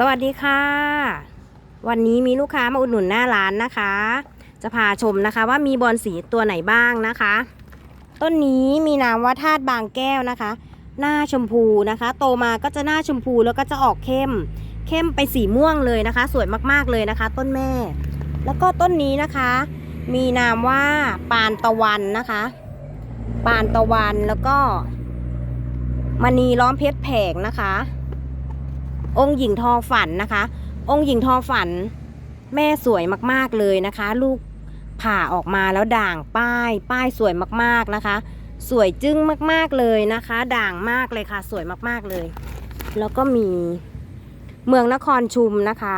สวัสดีค่ะ วันนี้มีลูกค้ามาอุดหนุนหน้าร้านนะคะ จะพาชมนะคะว่ามีบอลสีตัวไหนบ้างนะคะ ต้นนี้มีนามว่าธาตุบางแก้วนะคะ หน้าชมพูนะคะ โตมาก็จะหน้าชมพูแล้วก็จะออกเข้ม เข้มไปสีม่วงเลยนะคะ สวยมากๆเลยนะคะ ต้นแม่ แล้วก็ต้นนี้นะคะ มีนามว่าปานตะวันนะคะ ปานตะวันแล้วก็มณีล้อมเพชรแผงนะคะ องค์หญิงทอฝันนะคะ องค์หญิงทอฝัน แม่สวยมากๆเลยนะคะ ลูกผ่าออกมาแล้วด่างป้าย ป้ายสวยมากๆนะคะ สวยจึ้งมากๆเลยนะคะ ด่างมากเลยค่ะ สวยมากๆเลย แล้วก็มีเมืองนครชุมนะคะ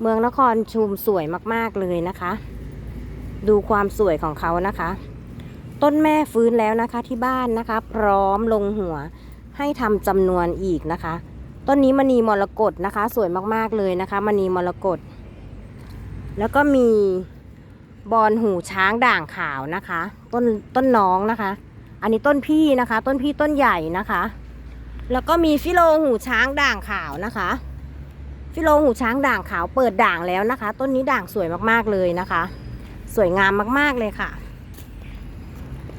เมืองนครชุมสวยมากๆเลยนะคะ ดูความสวยของเขานะคะ ต้นแม่ฟื้นแล้วนะคะที่บ้านนะคะ พร้อมลงหัวให้ทำจำนวนอีกนะคะ ต้นนี้มณีมรกตนะคะ สวยมากๆเลยนะคะมณีมรกตแล้วก็มีบอนหูช้างด่างขาวนะคะ ต้นต้นน้องนะคะ อันนี้ต้นพี่นะคะ ต้นพี่ต้นใหญ่นะคะ แล้วก็มีฟิโลหูช้างด่างขาวนะคะฟิโลหูช้างด่างขาวเปิดด่างแล้วนะคะ ต้นนี้ด่างสวยมากๆเลยนะคะ สวยงามมากๆเลยค่ะ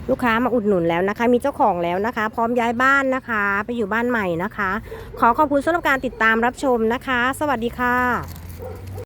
ลูกค้ามาอุดหนุนแล้วนะคะ มีเจ้าของแล้วนะคะ พร้อมย้ายบ้านนะคะ ไปอยู่บ้านใหม่นะคะ ขอขอบคุณสำหรับการติดตามรับชมนะคะ สวัสดีค่ะ